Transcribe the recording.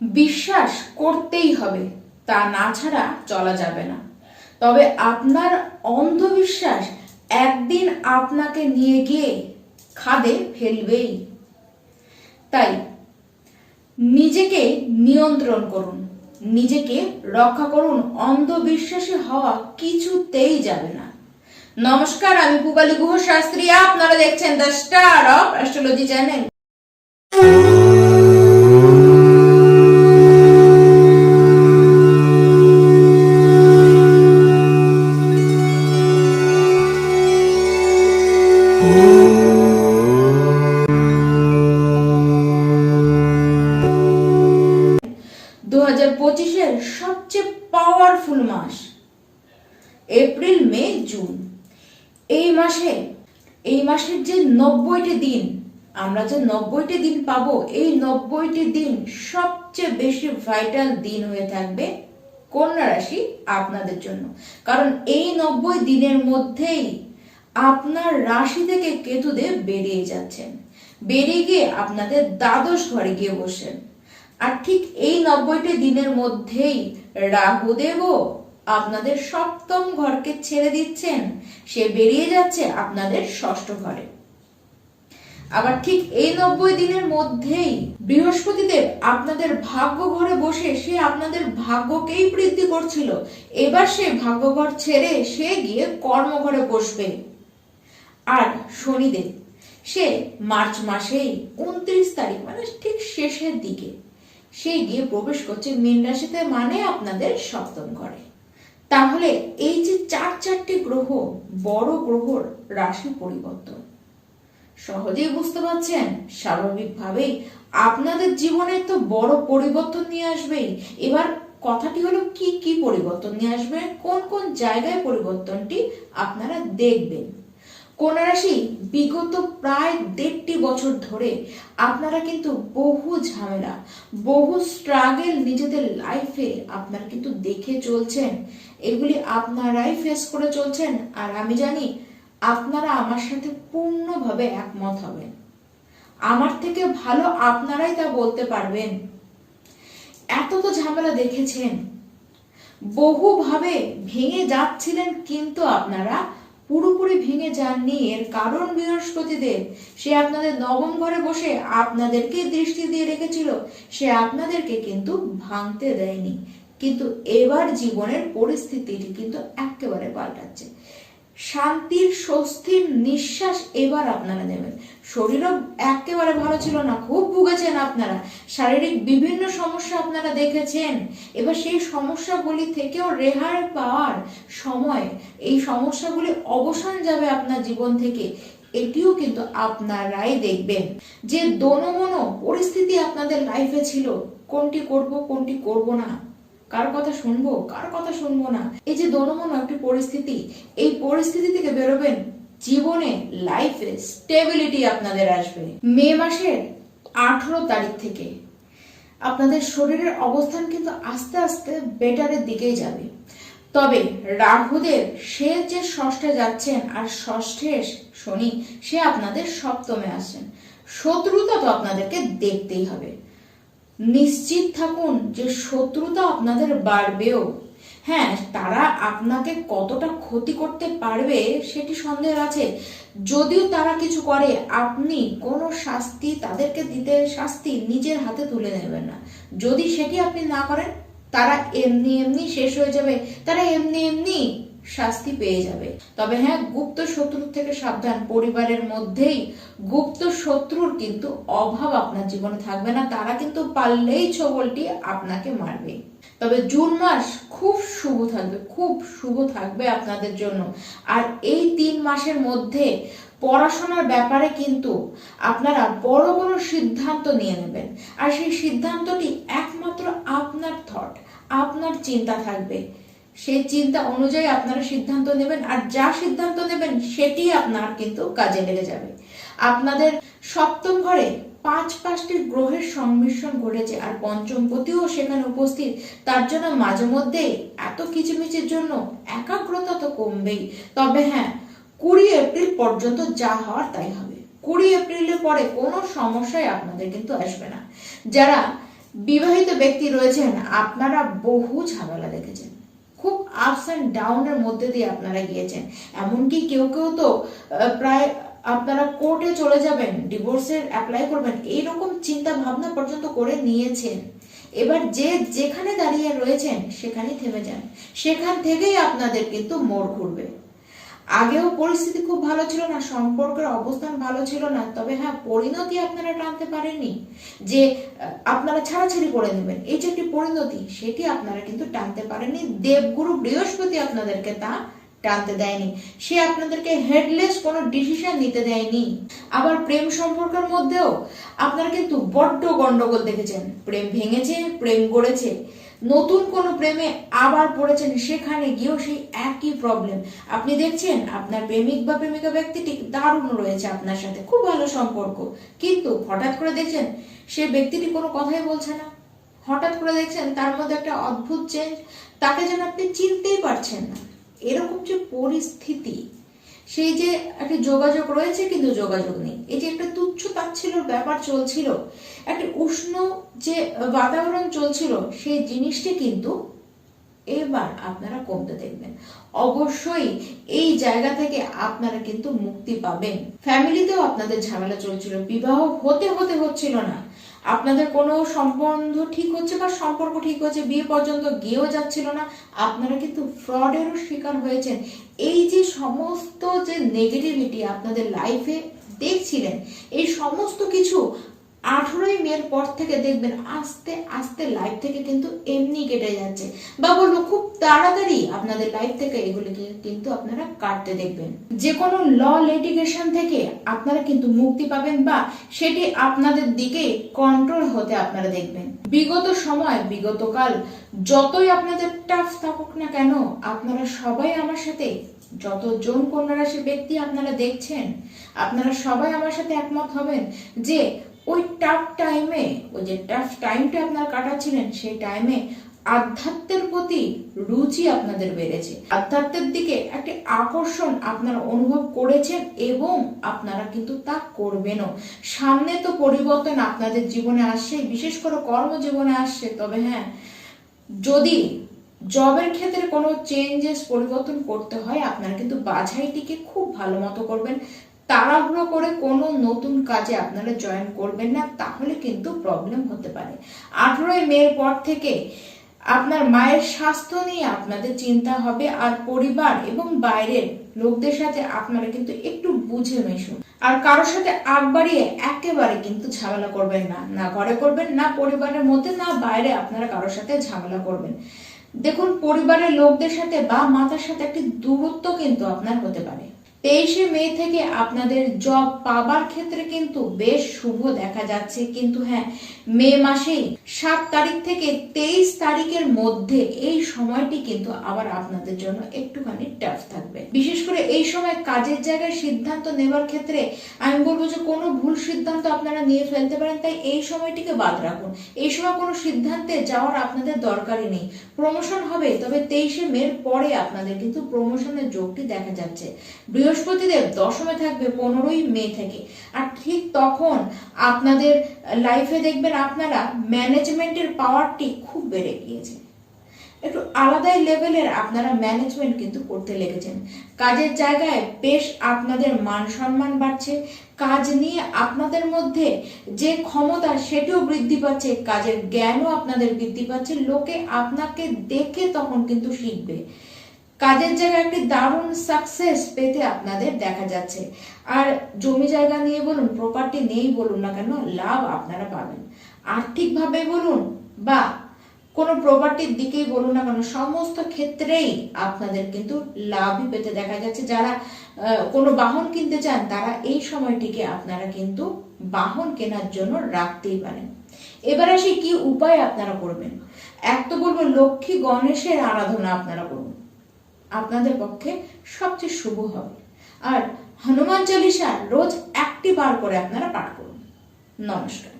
বিশ্বাস করতেই হবে, তা না ছাড়া চলা যাবে না। তবে আপনার অন্ধবিশ্বাস একদিন আপনাকে নিয়ে গিয়ে খাদে ফেলবেই। তাই নিজেকে নিয়ন্ত্রণ করুন, নিজেকে রক্ষা করুন, অন্ধবিশ্বাসী হওয়া কিছুতেই যাবে না। নমস্কার, আমি পুবালি গুহ শাস্ত্রী আপনারা দেখছেন the star of astrology channel. Mass. April, May, June. এই মাসে, এই মাসের যে নব্বইটি দিন, আমরা যে নব্বইটি দিন পাবো, এই নব্বইটি দিন সবচেয়ে বেশি ভাইটাল দিন হয়ে থাকবে কন্যা রাশি আপনাদের জন্য। কারণ এই নব্বই দিনের মধ্যেই আপনার রাশি থেকে কেতুদেব বেরিয়ে যাচ্ছেন। বেরিয়ে গিয়ে আপনাদের দ্বাদশ ঘরে গিয়ে বসেন আর ঠিক এই নব্বইটি দিনের মধ্যেই রাহুদেবও আপনাদের সপ্তম ঘরকে ছেড়ে দিচ্ছেন। সে বেরিয়ে যাচ্ছে আপনাদের ষষ্ঠ ঘরে। আবার ঠিক এই নব্বই দিনের মধ্যেই বৃহস্পতিদেব আপনাদের ভাগ্য ঘরে বসে সে আপনাদের ভাগ্যকেই বৃদ্ধি করছিল। এবার সে ভাগ্যঘর ছেড়ে সে গিয়ে কর্মঘরে বসবে। আর শনিদেব, সে মার্চ মাসেই উনত্রিশ তারিখ মানে ঠিক শেষের দিকে, সে গিয়ে প্রবেশ করছে মীন রাশিতে মানে আপনাদের সপ্তম ঘরে। তাহলে এই যে চার চারটি গ্রহ, বড় গ্রহর রাশি পরিবর্তন। সহজেই বুঝতে পারছেন? স্বাভাবিকভাবেই আপনাদের জীবনে তো বড় পরিবর্তন নিয়ে আসবেই। এবার কথাটি হলো, কি কি পরিবর্তন নিয়ে আসবে? কোন কোন জায়গায় পরিবর্তনটি আপনারা দেখবেন? কোন রাশি বিগত প্রায় দেড়টি বছর ধরে আপনারা কিন্তু বহু ঝামেলা, বহু স্ট্রাগল নিজেদের লাইফে আপনারা কিন্তু দেখে চলছেন। এগুলি আপনারাই ফেস করে চলছেন। আর আমি জানি আপনারা আমার সাথে পূর্ণভাবে একমত হবেন। আমার থেকে ভালো আপনারাই তা বলতে পারবেন। এত তো ঝামেলা দেখেছেন। বহুভাবে ভেঙে যাচ্ছিলেন কিন্তু আপনারা পুরোপুরি ভেঙে যাননি। এর কারণ বৃহস্পতিদেব সে আপনাদের নবম ঘরে বসে আপনাদেরকে দৃষ্টি দিয়ে রেখেছিল। সে আপনাদেরকে কিন্তু ভাঙতে দেয়নি। কিন্তু এবার জীবনের পরিস্থিতিটি কিন্তু একেবারে পাল্টাচ্ছে। শান্তির, স্বস্তির নিঃশ্বাস এবার আপনারা নেবেন। শরীরও একেবারে ভালো ছিল না, খুব ভুগেছেন আপনারা। শারীরিক বিভিন্ন সমস্যা আপনারা দেখেছেন। এবার সেই সমস্যাগুলি থেকেও রেহাই পাওয়ার সময়, এই সমস্যাগুলি অবসান যাবে আপনার জীবন থেকে। এটিও কিন্তু আপনারাই দেখবেন। যে দোনমনো পরিস্থিতি আপনাদের লাইফে ছিল, কোনটি করব কোনটি করব না কার কথা শুনব, কার কথা শুনব না। এই যে দোনমনো একটি পরিস্থিতি, এই পরিস্থিতি থেকে বেরোবেন, জীবনে লাইফে স্টেবিলিটি আপনাদের আসবে। মে মাসের আঠারো তারিখ থেকে আপনাদের শরীরের অবস্থান কিন্তু আস্তে আস্তে বেটারের দিকেই যাবে। তবে রাহুদেব সে যে ষষ্ঠে যাচ্ছেন আর ষষ্ঠে শনি, সে আপনাদের সপ্তমে আসছেন শত্রুতা তো আপনাদেরকে দেখতেই হবে। নিশ্চিত থাকুন যে শত্রুতা আপনাদের বাড়বেও। হ্যাঁ তারা আপনাকে কতটা ক্ষতি করতে পারবে সেটি সন্দেহ আছে। যদিও তারা কিছু করে, আপনি কোনো শাস্তি তাদেরকে দিতে শাস্তি নিজের হাতে তুলে নেবেন না। যদি সেটি আপনি না করেন, তারা এমনি এমনি শেষ হয়ে যাবে। তারা এমনি এমনি শাস্তি পেয়ে যাবে। তবে হ্যাঁ গুপ্ত শত্রুর থেকে সাবধান। পরিবারের মধ্যেই গুপ্ত শত্রুর কিন্তু অভাব আপনার জীবনে থাকবে না। তারা কিন্তু পারলেই ছবলটি আপনাকে মারবে। তবে জুন মাস খুব শুভ থাকবে, খুব শুভ থাকবে আপনাদের জন্য। আর এই তিন মাসের মধ্যে পড়াশোনার ব্যাপারে কিন্তু আপনারা বড় বড় সিদ্ধান্ত নিয়ে নেবেন। আর সেই সিদ্ধান্তটি একমাত্র আপনার থট আপনার চিন্তা থাকবে। সেই চিন্তা অনুযায়ী আপনারা সিদ্ধান্ত নেবেন, আর যা সিদ্ধান্ত নেবেন সেটি আপনার কিন্তু কাজে লেগে যাবে। আপনাদের সপ্তম ঘরে পাঁচ পাঁচটি গ্রহের সংমিশ্রণ ঘটেছে, আর পঞ্চমপতিও সেখানে উপস্থিত। তার জন্য মাঝে মধ্যে এত কিচিমিচির জন্য একাগ্রতা তো কমবেই। তবে হ্যাঁ কুড়ি এপ্রিল পর্যন্ত যা হওয়ার তাই হবে। কুড়ি এপ্রিলের পরে কোনো সমস্যাই আপনাদের কিন্তু আসবে না। যারা বিবাহিত ব্যক্তি রয়েছেন, আপনারা বহু ঝামেলা দেখেছেন। খুব আপস অ্যান্ড ডাউনের মধ্যে দিয়ে আপনারা গিয়েছেন। এমনকি কেউ কেউ তো প্রায় আপনারা কোর্টে চলে যাবেন ডিভোর্সের অ্যাপ্লাই করবেন, এইরকম চিন্তা ভাবনা পর্যন্ত করে নিয়েছেন। এবার যে যেখানে দাঁড়িয়ে রয়েছেন, সেখানেই থেমে যান। সেখান থেকেই আপনাদের কিন্তু মোড় ঘুরবে। আগেও পরিস্থিতি খুব ভালো ছিল না, সম্পর্কের অবস্থান ভালো ছিল না, তবে হ্যাঁ পরিণতি আপনারা টানতে পারেননি যে আপনারা ছাড়াছাড়ি করে নেবেন। এই যে একটি পরিণতি, সেটি আপনারা কিন্তু টানতে পারেননি। দেবগুরু বৃহস্পতি আপনাদেরকে তা টানতে দেয়নি। সে আপনাদেরকে হেডলেস কোনো ডিসিশন নিতে দেয়নি। আবার প্রেম সম্পর্কের মধ্যেও আপনারা কিন্তু বড্ড গন্ডগোল দেখেছেন। প্রেম ভেঙেছে, প্রেম গড়েছে। নতুন কোনো প্রেমে আবার পড়েছেন, সেখানে গিয়েও সেই একই প্রবলেম আপনি দেখছেন, আপনার প্রেমিক বা প্রেমিকা ব্যক্তিটি দারুণ রয়েছে আপনার সাথে, খুব ভালো সম্পর্ক। কিন্তু হঠাৎ করে দেখছেন, সে ব্যক্তিটি কোনো কথাই বলছে না। হঠাৎ করে দেখছেন, তার মধ্যে একটা অদ্ভুত চেঞ্জ তাকে যেন আপনি চিনতেই পারছেন না। এরকম যে পরিস্থিতি, সেই যে একটা যোগাযোগ রয়েছে কিন্তু যোগাযোগ নেই। এই যে একটা তুচ্ছ তাচ্ছিল্যর ব্যাপার চলছিল, একটা উষ্ণ যে বাতাবরণ চলছিল, সেই জিনিসটি কিন্তু এবার আপনারা কমতে দেখবেন। অবশ্যই এই জায়গা থেকে আপনারা কিন্তু মুক্তি পাবেন। ফ্যামিলিতেও আপনাদের ঝামেলা চলছিল, বিবাহ হতে হতে হচ্ছিল না। আপনাদের কোনো সম্বন্ধ ঠিক হচ্ছে বা সম্পর্ক ঠিক হচ্ছে বিয়ে পর্যন্ত গিয়েও যাচ্ছিল না, আপনারা কিন্তু ফ্রডেরও শিকার হয়েছেন। এই যে সমস্ত যে নেগেটিভিটি আপনাদের লাইফে দেখছিলেন, এই সমস্ত কিছু আঠেরোই মের পর থেকে দেখবেন আস্তে আস্তে লাইফ থেকে কিন্তু এমনি কেটে যাচ্ছে। বা বলব খুব তাড়াতাড়ি আপনাদের লাইফ থেকে এগুলিকে কিন্তু আপনারা কাটতে দেখবেন। যে কোনো ল লিটিগেশন থেকে আপনারা কিন্তু মুক্তি পাবেন বা সেটি আপনাদের দিকে কন্ট্রোল হতে আপনারা দেখবেন। বিগত সময়, বিগত কাল, যতই আপনাদের টাফ থাকুক না কেন, আপনারা সবাই আমার সাথে, যতজন কন্যা রাশি ব্যক্তি আপনারা দেখছেন, আপনারা সবাই আমার সাথে একমত হবেন যে ওই টাফ টাইমে ওই যে টাফ টাইমটা আপনারা কাটাচ্ছিলেন, সেই টাইমে আধ্যাত্মের প্রতি রুচি আপনাদের বেড়েছে। আধ্যাত্মের দিকে একটি আকর্ষণ আপনারা অনুভব করেছেন এবং আপনারা কিন্তু তা করবেনও। সামনে তো পরিবর্তন আপনাদের জীবনে আসছে, বিশেষ করে কর্মজীবনে আসছে, তবে হ্যাঁ যদি জবের ক্ষেত্রে কোনো চেঞ্জেস পরিবর্তন করতে হয়, আপনারা কিন্তু বাছাইটিকে খুব ভালো মতো করবেন। তাড়াহুড়ো করে কোনো নতুন কাজে আপনারা জয়েন করবেন না, তাহলে কিন্তু প্রবলেম হতে পারে। আঠেরোই মের পর থেকে আপনার মায়ের স্বাস্থ্য নিয়ে আপনাদের চিন্তা হবে আর পরিবার এবং বাইরের লোকদের সাথে আপনারা কিন্তু একটু বুঝে মেশুন। আর কারোর সাথে আগ বাড়িয়ে একেবারে কিন্তু ঝামেলা করবেন না না ঘরে করবেন, না পরিবারের মধ্যে, না বাইরে আপনারা কারোর সাথে ঝামেলা করবেন। দেখুন, পরিবারের লোকদের সাথে বা মাতার সাথে একটি দূরত্ব কিন্তু আপনার হতে পারে। তেইশে মে থেকে আপনাদের জব পাবার ক্ষেত্রে কিন্তু বেশ শুভ দেখা যাচ্ছে। কিন্তু হ্যাঁ মে মাসেই সাত তারিখ থেকে তেইশ তারিখের মধ্যে এই সময়টি কিন্তু আবার আপনাদের জন্য একটুখানি টাফ থাকবে। বিশেষ করে এই সময় কাজের জায়গায় সিদ্ধান্ত নেবার ক্ষেত্রে আমি বলব যে কোনো ভুল সিদ্ধান্ত আপনারা নিয়ে ফেলতে পারেন, তাই এই সময়টিকে বাদ রাখুন। এই সময় কোনো সিদ্ধান্তে যাওয়ার আপনাদের দরকারই নেই। প্রমোশন হবে, তবে তেইশে মের পরে আপনাদের কিন্তু প্রমোশনের যোগটি দেখা যাচ্ছে। বৃহস্পতিদেব দশমে থাকবে পনেরোই মে থেকে। আর ঠিক তখন আপনাদের লাইফে দেখবেন আপনারা ম্যানেজমেন্টের পাওয়ারটি খুব বেড়ে গিয়েছে। একটু আলাদাই লেভেলের আপনারা ম্যানেজমেন্ট কিন্তু করতে লেগেছেন। কাজের জায়গায় বেশ আপনাদের মান সম্মান বাড়ছে। কাজ নিয়ে আপনাদের মধ্যে যে ক্ষমতা, সেটিও বৃদ্ধি পাচ্ছে। কাজের জ্ঞানও আপনাদের বৃদ্ধি পাচ্ছে। লোকে আপনাকে দেখে তখন কিন্তু শিখবে। কাজের জায়গায় একটি দারুণ সাকসেস পেতে আপনাদের দেখা যাচ্ছে। আর জমি জায়গা নিয়ে বলুন প্রপার্টি নেই বলুন না কেন, লাভ আপনারা পাবেন। আর্থিকভাবে বলুন বা কোনো প্রপার্টির দিকেই বলুন না কেন, সমস্ত ক্ষেত্রেই আপনাদের কিন্তু লাভই পেতে দেখা যাচ্ছে। যারা কোনো বাহন কিনতে চান, তারা এই সময়টিকে আপনারা কিন্তু বাহন কেনার জন্য রাখতেই পারেন। এবার আসি কি উপায় আপনারা করবেন? এক তো বলব, লক্ষ্মী গণেশের আরাধনা আপনারা করুন। আপনাদের পক্ষে সবচেয়ে শুভ হবে। আর হনুমান চল্লিশা রোজ একটি বার করে আপনারা পাঠ করুন। নমস্কার।